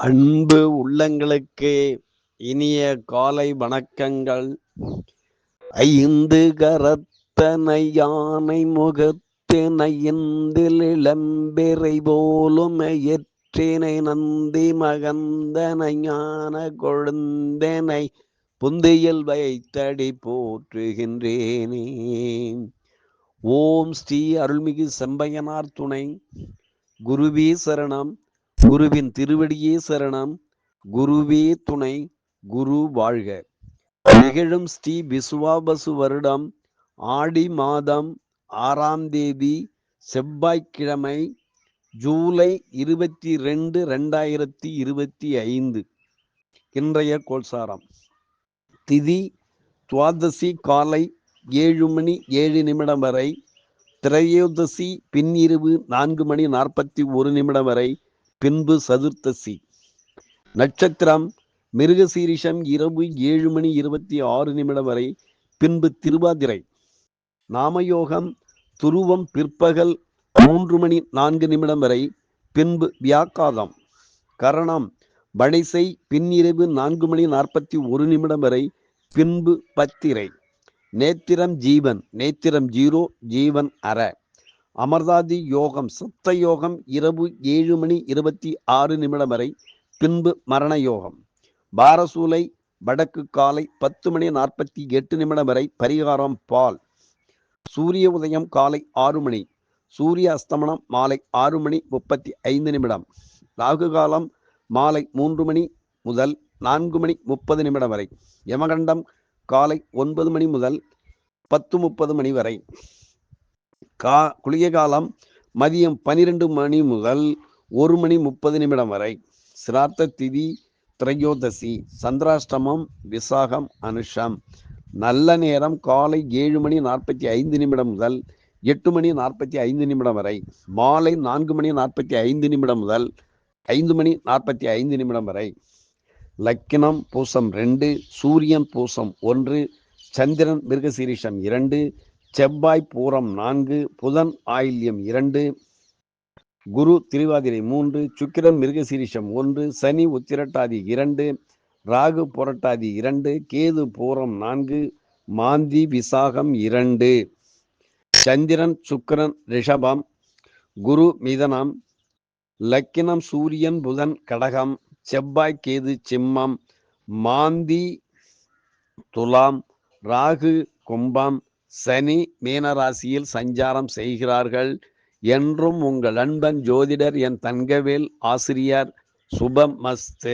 அன்பு உள்ளங்களுக்கு இனிய காலை வணக்கங்கள். ஐந்து கரத்தனை யானை முகத்தினை இந்தில் இளம்பெறை போலும் எற்றினை நந்தி மகந்தனை ஞான கொழுந்தனை புந்தியில் வைத்தடி போற்றுகின்றேனே. ஓம் ஸ்ரீ அருள்மிகு செம்பையனார் துணை. குருவி சரணம். குருவின் திருவடியே சரணம். குருவே துணை குரு வாழ்க. நிகழும் ஸ்ரீ விசுவாபசு வருடம் ஆடி மாதம் ஆறாம் தேதி செவ்வாய்க்கிழமை ஜூலை இருபத்தி ரெண்டு ரெண்டாயிரத்தி இருபத்தி ஐந்து. இன்றைய கோல்சாரம் திதி துவாதசி காலை ஏழு மணி ஏழு நிமிடம் வரை திரையோதசி பின்னிரவு நான்கு மணி நாற்பத்தி ஒரு நிமிடம் வரை பின்பு சதுர்த்தசி. நட்சத்திரம் மிருகசீரிஷம் இரவு ஏழு மணி இருபத்தி ஆறு நிமிடம் வரை பின்பு திருவாதிரை. நாமயோகம் துருவம் பிற்பகல் மூன்று மணி நான்கு நிமிடம் வரை பின்பு வியாக்காதம். கரணம் வடைசை பின்னிரவு நான்கு மணி நாற்பத்தி ஒரு நிமிடம் வரை பின்பு பத்திரை. நேத்திரம் ஜீவன் நேத்திரம் ஜீரோ ஜீவன் அற. அமர்தாதி யோகம் சப்த யோகம் இரவு ஏழு மணி இருபத்தி ஆறு நிமிடம் வரை பின்பு மரண யோகம். பாரசூலை வடக்கு காலை பத்து மணி நாற்பத்தி எட்டு நிமிடம் வரை பரிகாரம் பால். சூரிய உதயம் காலை ஆறு மணி சூரிய அஸ்தமனம் மாலை ஆறு மணி முப்பத்தி ஐந்து நிமிடம். ராகு காலம் மாலை மூன்று மணி முதல் நான்கு மணி முப்பது நிமிடம் வரை. யமகண்டம் காலை ஒன்பது மணி முதல் பத்து முப்பது மணி வரை. கா குளிய காலம் மதியம் பனிரெண்டு மணி முதல் ஒரு மணி முப்பது நிமிடம் வரை. சிரார்த்த திதி திரையோதசி சந்திராஷ்டமம் விசாகம் அனுஷம். நல்ல நேரம் காலை ஏழு மணி நாற்பத்தி ஐந்து நிமிடம் முதல் எட்டு மணி நாற்பத்தி ஐந்து நிமிடம் வரை. மாலை நான்கு மணி நாற்பத்தி ஐந்து நிமிடம் முதல் ஐந்து மணி நாற்பத்தி ஐந்து நிமிடம் வரை. லக்கினம் பூசம் ரெண்டு சூரியன் பூசம் ஒன்று சந்திரன் மிருகசீரிஷம் இரண்டு செவ்வாய் பூரம் நான்கு புதன் ஆயில்யம் இரண்டு குரு திருவாதிரை மூன்று சுக்கிரன் மிருகசீரிஷம் ஒன்று சனி உத்திரட்டாதி இரண்டு ராகு புரட்டாதி இரண்டு கேது பூரம் நான்கு மாந்தி விசாகம் இரண்டு. சந்திரன் சுக்கிரன் ரிஷபம் குரு மிதனம் லக்கினம் சூரியன் புதன் கடகம் செவ்வாய் கேது சிம்மம் மாந்தி துலாம் ராகு கும்பம் சனி மீனராசியில் சஞ்சாரம் செய்கிறார்கள். என்றும் உங்கள் அன்பன் ஜோதிடர் என் தங்கவேல் ஆசிரியர் சுபமஸ்து